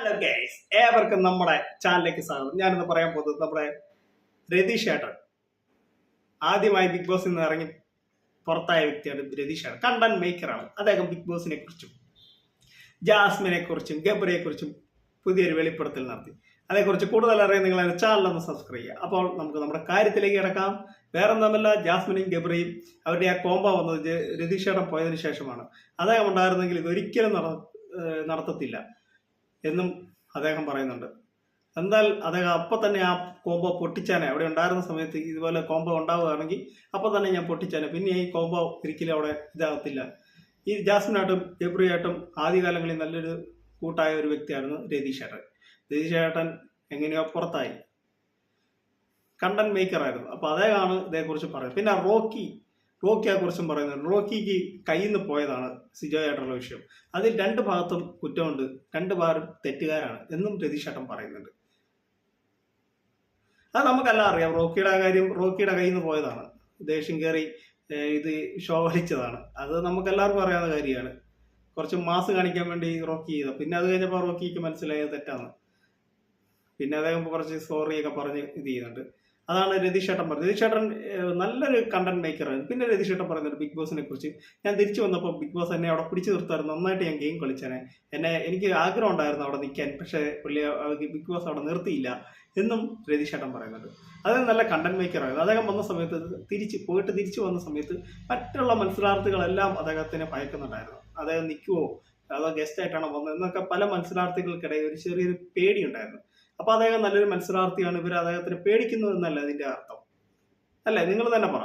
Hello guys ഏവർക്കും നമ്മുടെ ചാനലിലേക്ക് സ്വാഗതം. ഞാനിന്ന് പറയാൻ പോകുന്നത് നമ്മുടെ രതീഷ് ഏട്ടൻ. ആദ്യമായി ബിഗ് ബോസിൽ നിന്ന് ഇറങ്ങി പുറത്തായ വ്യക്തിയാണ് രതീഷ് ഏട്ടൻ. കണ്ടന്റ് മേക്കറാണ് അദ്ദേഹം ബിഗ് ബോസിനെ കുറിച്ചും ജാസ്മിനെ കുറിച്ചും ഗബ്രയെ കുറിച്ചും പുതിയൊരു വെളിപ്പെടുത്തൽ നടത്തി. അതേക്കുറിച്ച് കൂടുതൽ അറിയാൻ നിങ്ങൾ എന്റെ ചാനൽ ഒന്ന് സബ്സ്ക്രൈബ് ചെയ്യുക. അപ്പോൾ നമുക്ക് നമ്മുടെ കാര്യത്തിലേക്ക് കിടക്കാം. വേറെ ജാസ്മിനും ഗബ്രയും അവരുടെ ആ കോമ്പോ വന്നത് രതീഷ് ഏട്ടൻ പോയതിനു ശേഷമാണ്. അദ്ദേഹം ഉണ്ടായിരുന്നെങ്കിൽ ഇതൊരിക്കലും നട നടത്തത്തില്ല. എന്നും അദ്ദേഹം പറയുന്നുണ്ട്. എന്നാൽ അദ്ദേഹം അപ്പൊ തന്നെ ആ കോംബോ പൊട്ടിച്ചാനെ അവിടെ ഉണ്ടായിരുന്ന സമയത്ത് ഇതുപോലെ കോംബോ ഉണ്ടാവുകയാണെങ്കിൽ അപ്പൊ തന്നെ ഞാൻ പൊട്ടിച്ചാനെ. പിന്നെ ഈ കോംബോ ഒരിക്കലും അവിടെ ഇതാകത്തില്ല. ഈ ജാസ്മിനായിട്ടും ജബ്രിയായിട്ടും ആദ്യകാലങ്ങളിൽ നല്ലൊരു കൂട്ടായ ഒരു വ്യക്തിയായിരുന്നു രതീഷ് ഏട്ടൻ രതീഷ് ഏട്ടൻ എങ്ങനെയോ പുറത്തായി. കണ്ടന്റ് മേക്കർ ആയിരുന്നു അപ്പൊ അദ്ദേഹമാണ് ഇതേക്കുറിച്ച് പറയുന്നത്. പിന്നെ റോക്കി റോക്കിയെ കുറിച്ചും പറയുന്നുണ്ട്. റോക്കിക്ക് കയ്യിൽ നിന്ന് പോയതാണ് സിജോയായിട്ടുള്ള വിഷയം. അതിൽ രണ്ട് ഭാഗത്തും കുറ്റമുണ്ട് രണ്ട് ഭാഗം തെറ്റുകാരാണ് എന്നും രതീഷ് ഏട്ടൻ പറയുന്നുണ്ട്. അത് നമുക്കെല്ലാം അറിയാം. റോക്കിയുടെ കാര്യം റോക്കിയുടെ കയ്യിൽ നിന്ന് പോയതാണ്. ദേഷ്യം കയറി ഇത് ഷോ വലിച്ചതാണ്. അത് നമുക്കെല്ലാവർക്കും അറിയാവുന്ന കാര്യമാണ്. കുറച്ച് മാസ് കാണിക്കാൻ വേണ്ടി റോക്കി ചെയ്ത. പിന്നെ അത് കഴിഞ്ഞപ്പോൾ റോക്കിക്ക് മനസ്സിലായത് തെറ്റാണ്. പിന്നെ അദ്ദേഹം കുറച്ച് സോറിയൊക്കെ പറഞ്ഞ് ഇത് ചെയ്യുന്നുണ്ട്. അതാണ് രതീഷ് ഏട്ടൻ പറഞ്ഞത്. രതീഷ് ഏട്ടൻ നല്ലൊരു കണ്ടന്റ് മേക്കറാണ് പിന്നെ രതീഷ് ഏട്ടൻ പറയുന്നത് ബിഗ് ബോസിനെ കുറിച്ച്. ഞാൻ തിരിച്ചു വന്നപ്പോൾ ബിഗ് ബോസ് എന്നെ അവിടെ പിടിച്ചു നിർത്താറ് നന്നായിട്ട് ഞാൻ ഗെയിം കളിച്ചേനെ. എന്നെ എനിക്ക് ആഗ്രഹം ഉണ്ടായിരുന്നു അവിടെ നിൽക്കാൻ പക്ഷേ പുള്ളി ബിഗ് ബോസ് അവിടെ നിർത്തിയില്ല എന്നും രതീഷ് ഏട്ടൻ പറയുന്നുണ്ട്. അദ്ദേഹം നല്ല കണ്ടന്റ് മേക്കറായിരുന്നു അദ്ദേഹം വന്ന സമയത്ത് തിരിച്ച് പോയിട്ട് തിരിച്ചു വന്ന സമയത്ത് മറ്റുള്ള മത്സരാർത്ഥികളെല്ലാം അദ്ദേഹത്തിനെ ഭയക്കുന്നുണ്ടായിരുന്നു. അദ്ദേഹം നിൽക്കുവോ അതോ ഗസ്റ്റ് ആയിട്ടാണോ വന്നത് എന്നൊക്കെ പല മത്സരാർത്ഥികൾക്കിടയിൽ ഒരു ചെറിയൊരു പേടിയുണ്ടായിരുന്നു അപ്പൊ അദ്ദേഹം നല്ലൊരു മത്സരാർത്ഥിയാണ്. ഇവർ അദ്ദേഹത്തിന് പേടിക്കുന്നു എന്നല്ല അതിന്റെ അർത്ഥം. അല്ലേ? നിങ്ങൾ തന്നെ പറ.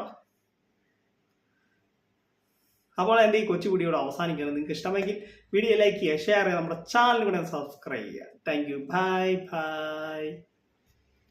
അപ്പോൾ എന്റെ ഈ വീഡിയോ അവസാനിക്കുകയാണ്. നിങ്ങൾക്ക് ഇഷ്ടമെങ്കിൽ വീഡിയോ ലൈക്ക് ചെയ്യുക ഷെയർ ചെയ്യുക നമ്മുടെ ചാനൽ കൂടെ സബ്സ്ക്രൈബ് ചെയ്യുക. Thank you bye bye